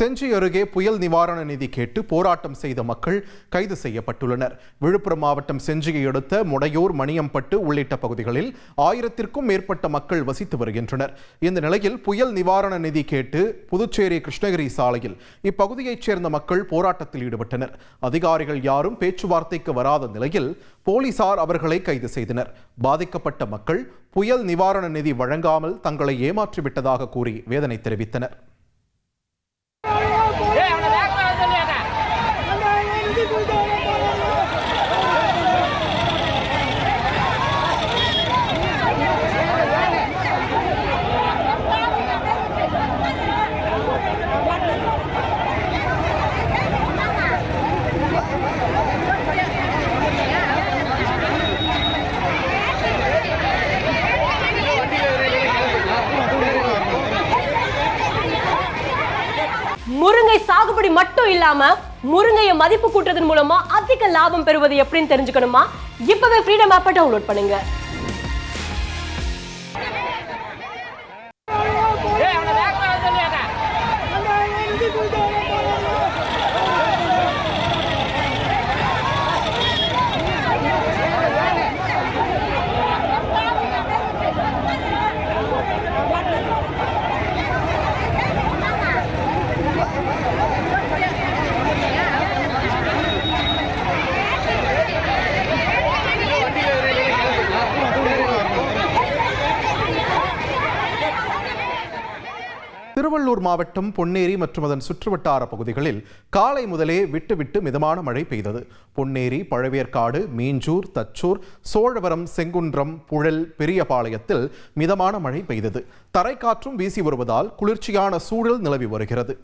செஞ்சி அருகே புயல் நிவாரண நிதி கேட்டு போராட்டம் செய்த மக்கள் கைது செய்யப்பட்டுள்ளனர். விழுப்புரம் மாவட்டம் செஞ்சியை அடுத்த முடையூர் மணியம்பட்டு உள்ளிட்ட பகுதிகளில் ஆயிரத்திற்கும் மேற்பட்ட மக்கள் வசித்து வருகின்றனர். இந்த நிலையில் புயல் நிவாரண நிதி கேட்டு புதுச்சேரி கிருஷ்ணகிரி சாலையில் இப்பகுதியைச் சேர்ந்த மக்கள் போராட்டத்தில் ஈடுபட்டனர். அதிகாரிகள் யாரும் பேச்சுவார்த்தைக்கு வராத நிலையில் போலீசார் அவர்களை கைது செய்தனர். பாதிக்கப்பட்ட மக்கள் புயல் நிவாரண நிதி வழங்காமல் தங்களை ஏமாற்றிவிட்டதாக கூறி வேதனை தெரிவித்தனர். முருங்கை சாகுபடி மட்டும் இல்லாம முருங்கையை மதிப்பு கூட்டுறதன் மூலமா அதிக லாபம் பெறுவது எப்படின்னு தெரிஞ்சுக்கணுமா? இப்பவே ஃப்ரீடம் ஆப்பை டவுன்லோட் பண்ணுங்க. てくれ திருவள்ளூர் மாவட்டம் பொன்னேரி மற்றும் அதன் சுற்றுவட்டார பகுதிகளில் காலை முதலே விட்டு விட்டு மிதமான மழை பெய்தது. பொன்னேரி பழவேற்காடு மீஞ்சூர் தச்சூர் சோழவரம் செங்குன்றம் புழல் பெரியபாளையத்தில் மிதமான மழை பெய்தது. தரைக்காற்றும் வீசி வருவதால் குளிர்ச்சியான சூழல் நிலவி வருகிறது.